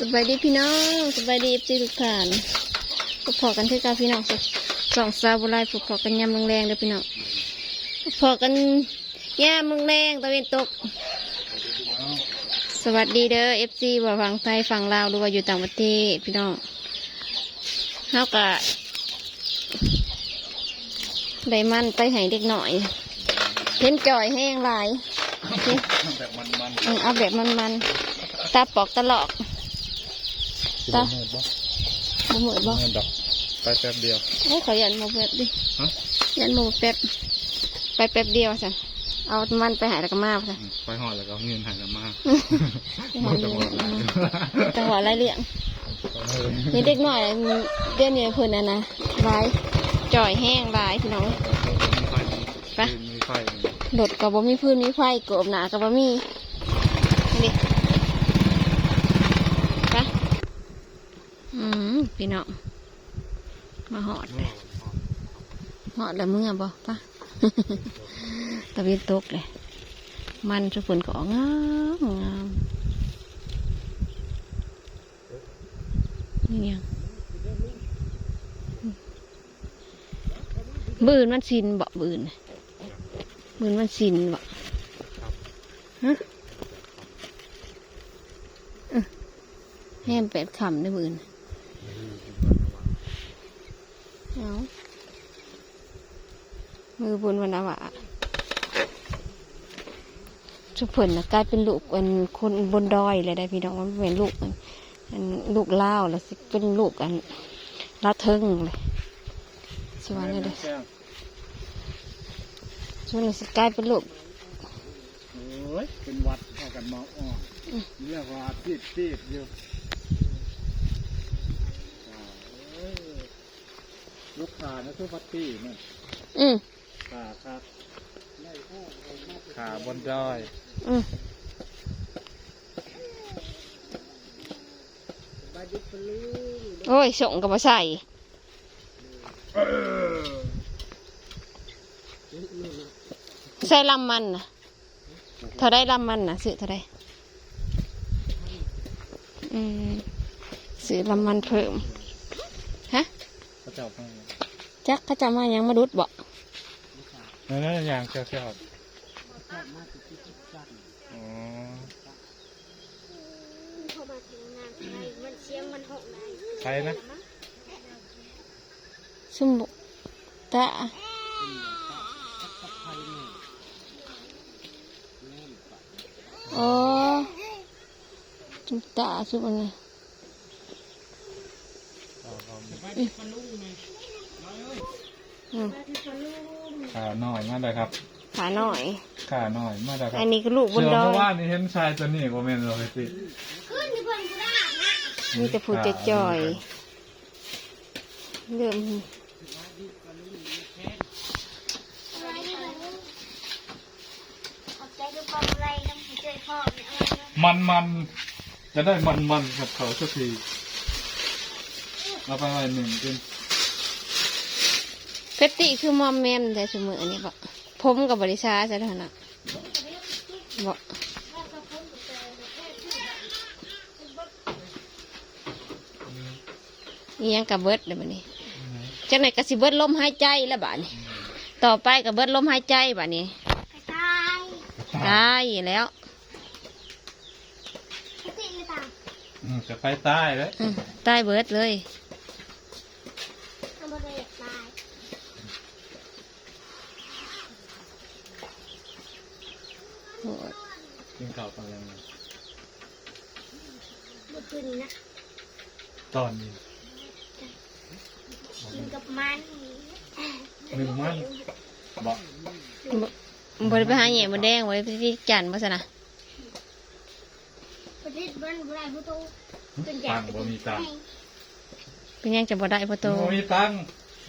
สบายดีพี่น้องสบายดีพี่ทุกท่านพบพอกันที่กาพี่น้องสองสาวบุไรพบพอกันยามแรงๆเด้อพี่น้องพบพอกันยามแรงๆตะเวนตก สวัสดีเด้อเอฟซีว่าฝั่งไทยฝั่งลาวหรือว่าอยู่ต่างประเทศพี่น้องเฮากะได้มันไปให้เด็กหน่อยเห็นจ่อยแห้งหลายเอาแบบมันๆตาปอกตลอก ตาเงินบ่บ่เหมือนบ่เงินดอกไปแป๊บเดียวโอ้ขอยันโมแป๊บดิฮะยันโมแป๊บไปแป๊บเดียวสิเอามันไปหายแล้วก็มาสิอืมไปหอดแล้วก็เอาเงินใหายกันมาหาเงินบ่ต้องจังหวะไรเลี้ยงนี่เด็กหน่อยเดือนนี้เพิ่นน่ะนะหลายจ่อยแห้งหลายพี่น้องมีไฟไปมีไฟโดดกับบ่มีพื้นมีไฟกบหนากับบ่มีนี่ไปอืม พี่น้องมาหอดเลยหอดแล้วเมื่อบ่ปะตะเวนตกเลยมันสุฝนก็ออกงามงามนี่ยังบืนมันสินบ่บืนน่ะบืนมันสินบ่ฮะเอ้อแฮมแปดคำได้บืนน่ะเอา มือบุญวันนาวะสุเพิ่นนะกลายเป็นลูกเป็นคนบนดอยเลยได้พี่น้องมันเป็นลูกอันอันลูกเล่าวแล้วสิเป็นลูกอันลาเทิงเลยสวรรค์เลยเด้อส่วนนี้สิกลายเป็นลูกโอ้ยเป็นวัดเอากันมาอ้อเรียกว่าตีดตีดอยู่อ่าเอ้ยลูกขานะทุกวัดตีนั่นอืม ขาครับขาบนดอยอืมโอ้ยส่งกับมาใส่ใส่ลำมันนะเท่าได้ลำมันนะซื้อเท่าได้อืมซื้อลำมันเพิ่มฮะพระเจ้าพระจักเขาจะมายังมาดุดบ่นั่น นั่นอย่างเจ้าเจ้าอ๋อใครนะซุ่มบุตาโอ้จุมตาซุ่มอันนี้อืม ขาหน่อยมาเลยครับ ขาหน่อย ขาหน่อยมาเลยครับอันนี้ก็ลูกบนเชื่อดอเพราะยว่านี่เห็นชายตัวนี้ก็เมนเลยสิมีแต่ผู้จะจ่อยเริ่มมันมันจะได้มันมันกับเขาสักทีเอาไปไว้หนึ่งกิน เฟตติคือมอมแมมแต่สมืออันนี้บ่ผมกับบริษัทใช่ไหมนะบ่นี่ยังกับเบิดเลยบัดนี้จังไหนกสิเบิดลมหายใจแล้วบัดนี้ ต่อไปกับเบิดลมหายใจบัดนี้ตายแล้วอืมจะไปใต้แล้วอืมตายเบิดเลยโห ดกินข้าวตอนยังไงคืนนะตอนนี้กินกับมันหนึ่งมันบอกบริไปหาเหยี่ยมดแดงบริไปที่จันทร์มาสนะประเทศบ้านบุไรพุทโธตังค์บ่มีตังค์เป็นยังจะบ่ได้ประตูบ่มีตังค์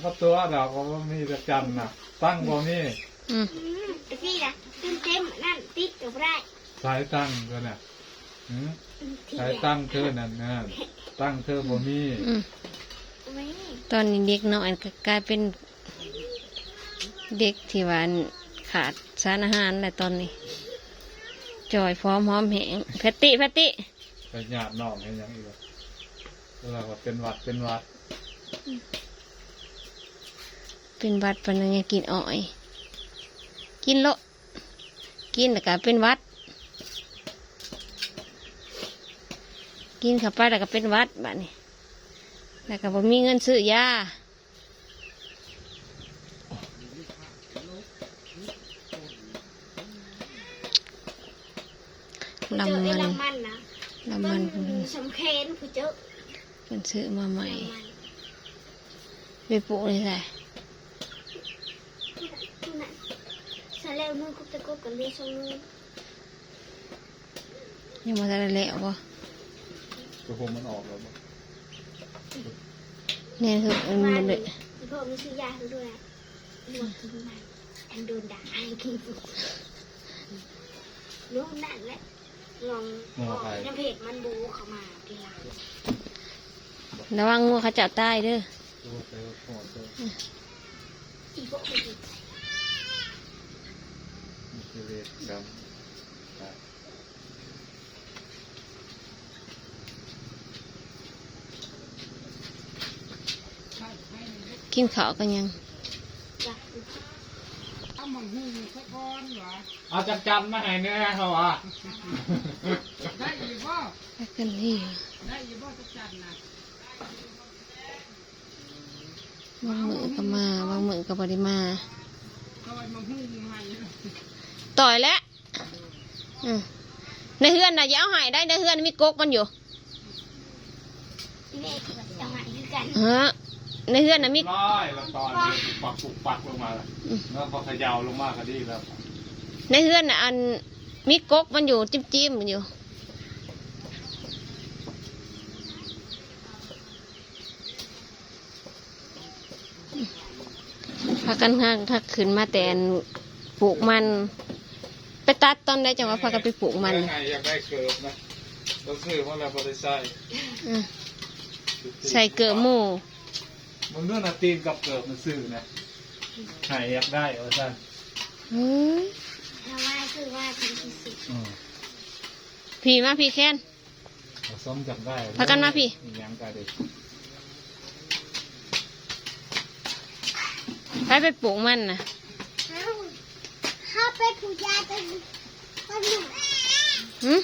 เพราะตัวดอกก็บ่มีจะจำนะตังค์บ่มี อืมไอ้พี่นะตึ้มเต็มนั่นติดกับไรสายตังค์ก็น่ะหืมสายตังค์เธอนั่นนะตังค์เธอบ่มีอืมไม่ตอนนี้เด็กน้อยก็กลายเป็น เด็กที่หวาอันขาดสารอาหารแหละตอนนี้ จอยพร้อมหอมแหงแพตติแพตติฮไปหยาดน้องให้ยังอีกวะเวลาว่าเป็นหวัดเป็นหวัดเป็นหวัดปานนันยังกินอ้อย กินโลดกินแล้วก็เป็นหวัด กินเข้าไปแล้วก็เป็นหวัดบัดนี้แล้วก็บ่มีเงินซื้อยาลำเจอมัไอ้นลำมันนะลำมันต้นสำเคนผู้เจอเป็นซื้อมาใหม่ลำมันไปปลูกเลยใส่ ผู้นั้นสาแล้ว มือกุบตะกุบกันเลยชงมือยังมาได้แล้วบ่ตัวผมมันออกแล้วบ่เนี่ยคือมันมันเลยพ่อมีซื้อยาให้ด้วยลวกกินมันอันโดนด่าให้กินรู้นั่นแหละลองน้ำเพจมันบูเข้ามาทีหลังระวังงูเขาจับใต้เด้อตัวไปหัวตัวอีโบไป ดิมันคือเวทกรรมครับกินข้าวกันยังจ้ะเอาจับจับมาให้เนื้อเขาอะได้อยู่บ่ไปกันที่ได้อยู่บ่จักจันนะบางมือก็มาบางมือก็บริมา คอยมาหุ้มให้ต่อยแล้วอืมในเฮือนน่ะอย่าเอาใหายได้ในเฮือนมีกกมันอยู่ที่แม่ก็แบบจะหายคือกันฮะในเฮือนน่ะมีร้อยแล้วตอนนี้ปักปุกปักลงมาแล้วแล้วพอเขยาวลงมาก็ดีแล้ว ในเฮือนน่ะอันมีกกมันอยู่จิ้มจิ้มๆมันอยู่พากันห้างถ้าขึ้นมาแต่อันปลูกมัน ไปตัดตอนได้จังว่าพากันไปปลูกมันไงอยากได้เกิบนะต้องซื้อเพราะเราบริษัทอืมใส่เกลือหมูมึงเรื่องนาตีนกับเกิบมันซื้อนะหายอยากได้เอาสั้นเฮ้ยถ้าว่าคือว่าทำที่สุดอืมพี่มาพี่แค้นเอาส้มจับได้พากันมาพี่อีหยังกันดิไปไปปลูกมันนะเขาเขา ไปผู้ยาเป็นคนหนุ่มหึ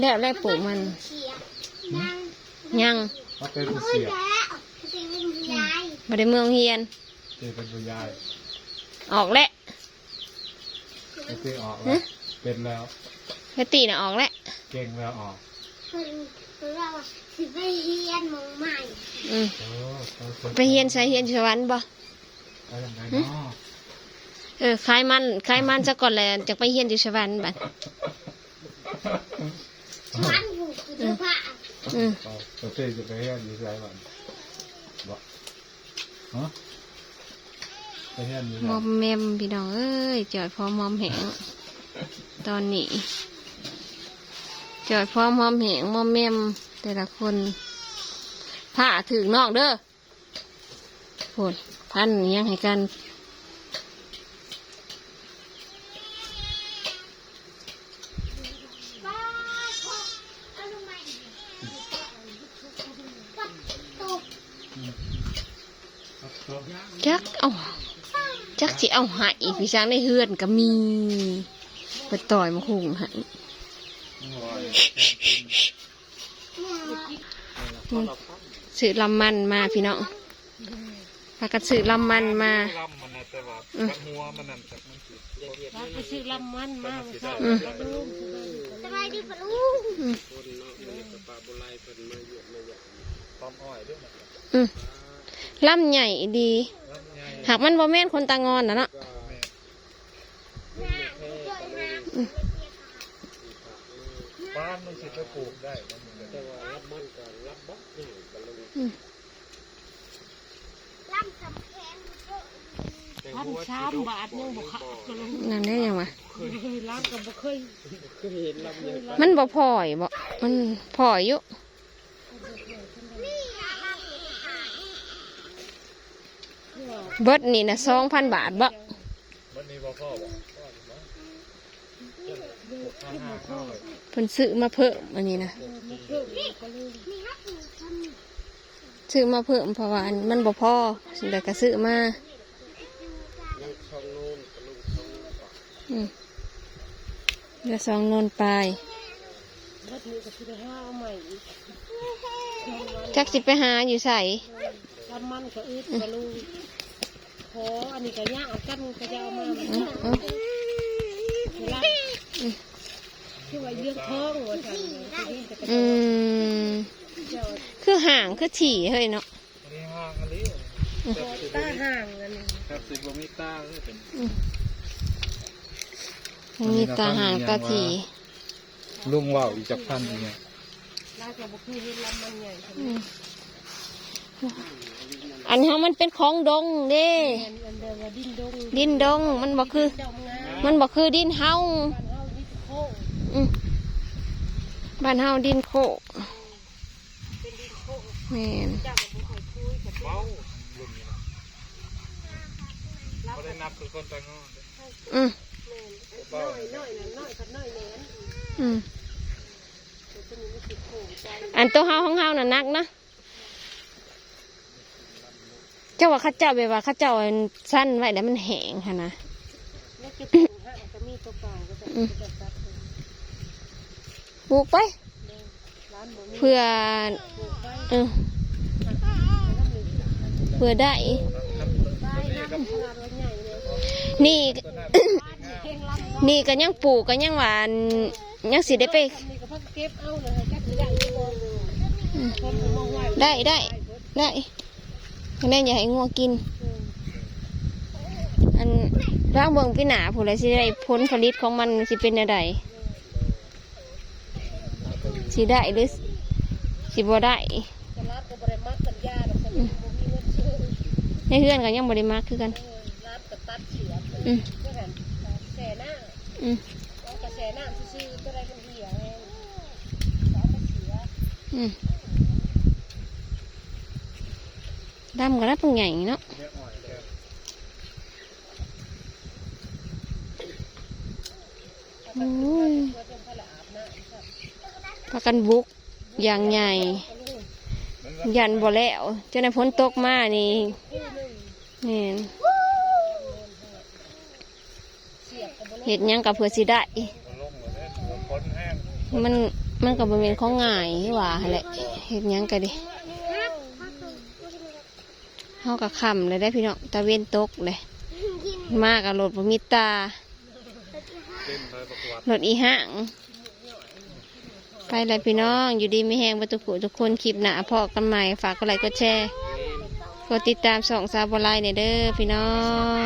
แล้วแล้วปลูกมันเชียร์นั่งยังเขาเป็นผู้พูดเสียแล้วเป็นผู้ยายมาได้เมืองเฮียนเจเป็นผู้ยายออกแล้วไอ้ตีออกแล้วเป็นแล้วแม่ตีน่ะออกแล้วเก่งแล้วออกคนคนเราสิไปเฮียนหมองใหม่อืมโอ้ขาไปเฮียนใส่เฮียนสวรร ค์บ่ไปยังไงเนาะเออคลายมันคลายมันซะก่อนแหละจะไปเฮียนอยู่สวรรค์บัดมันผูกคือเสื้อผ้าอืมเอาประเทศจะไปเฮียนอยู่ไสก่อนบอกฮะไปเฮียนอยู่ไสมอมแมมพี่น้องเอ้ยจอดพร้อมมอมแหงตอนนี้จอดพร้อมมอมแหงมอมแมมแต่ละคนผ้าถึงนอกเด้อ โผดพันอิหยังให้กันป้าพ่อเอาลงมาอีกวัดตกจักเอาจักสิเอาใหายพี่ช้างในเฮือนก็มีไปต่อยมาหุงใหายซื้อลำมันมาพี่น้อง พากันซื้อลำมันมาลำมันนะแต่ว่าอืมหัวมันนั่นจากมันสิไปซื้อลำมันมาอืมสบายดีปะลูกอืมต้อมอ้อยด้วยนะอืมลำใหญ่ดีลำไยหากมันบ่แม่นคนตางอนนะเนาะบ้านมันสิไปปลูกได้นะมึงแต่ว่ารับมันก็รับบักนี่ก็เลยล่ำสำแพง พันสามบาทยังบ่ขาดก็ลงนั่นได้ยังวะเคยรับก็บ่เคยมันบ่พอยบ่มันพอยอยู่เบิดนี่นะสองพันบาทบ่มันนี่บ่พ่อบ่พ่อเพิ่นซื้อมาเพิ่มอันนี้นะซื้อมาเพิ่มเพราะว่าอันมันบ่พอเดี๋ยวก็ซื้อมาอืม เดี๋ยวสองโนนปลายวัดนี้ก็คือห้าเอาใหม่อีกจักสิไปหาอยู่ใส่ทำมันก็อึดกระลูขออันนี้ก็ย่างกันก็จะเอามาอืมอืมเวลาที่ว่าเยื่องท้องว่าสั่นเลยที่นี่จะกระอืมเจ้าคือห่างคือถี่เฮ้ยเนาะอันนี้ห้างอันนี้ตาห่างอันนี้ครับสิบโลมิตาเลยเป็น มีตาห่างตาถี่ลุงว่าวอีกจักพันอย่างเงี้ยลาจะบอกคือเห็นลำมันใหญ่ขนาดอืมอันนี้มันเป็นของดงเด้อันอันเดิมว่าดินดงดินดง มันบ่คือดอกงามันบ่คือดินเฮาบ้านเฮาดินโค้งอืมบ้านเฮาดินโคกเป็นดินโค้งแม่นเจ้าก็บ่ค่อยคุยกับเมาลุง นี่นะเขาได้นับคือคนตางออืมแม่นน้อยน้อยน่ะน้อยกับน้อยแหนนอืมแต่ตัวนี้มันสิโค้งใจอันตัวเฮาของเฮาน่ะนักนะเจ้าว่าเข้าเจ้าแบบว่าเข้าเจ้าอันสั้นไว้แล้วมันแห้งค่ะนะแล้วจะปลูกฮะก็มีตัวเก่าก็จะจะตัดเองปลูกไปร้านบ่มีเพื่อปลูกไปเออแล้วมีเพื่อได้ป้ายน้ำข นาดว่าใหญ่เลยนี่เก่งลำนี่ก็ยังปลูกก็ยังหวานยังสิได้ไปทำนี่ก็พักเก็บเอาเลยจักสิได้ที่บ่คนก็มองว่าได้ได้ได้คะแนนอย่าให้งัวกิน อันร่างเบิ่งพี่หนาผู้ใดสิได้ผลผลิตของมันสิเป็นอะไรสิได้หรือสิบ่ได้ตลาดก็บ่ได้มัดสัญญาดอกคนบ่มีเงินซื้อในเพื่อนก็ยังบ่ได้มากคือกันเออร้านก็ตัดเสียบอืม ก็หันแส่หน้า อืม เอา กระแสน้ำซื่อๆก็ได้เป็นเหี้ยแห้งเอาไปเสียอืมดำก็ได้ปังใหญ่เนาะเนี่ยอ่อยแค่โอ้ยเพื่อเป็นพละอาบน้ำครับพากันบุกอย่างใหญ่ยันบ่แล้วจนในพ้นตกมานี่นี่น เสียบกับบ เห็ดยังกับเพื่อสิได้มันมันมันกับบริเวณของง่ายว่าแหละเห็ดยังกันดิเฮากับคำเลยได้พี่น้องตะเวนตกเลย มากกับรถบมีตาระกวดรถอีห่างไปเลยพี่น้องอยู่ดีไม่แห้งประตูผูทุกคนคลิปหนาพอกันใหม่ฝากกดไลค์กดแชร์กดติดตามสองซาบอไลน์เนี่ยเด้อพี่น้อง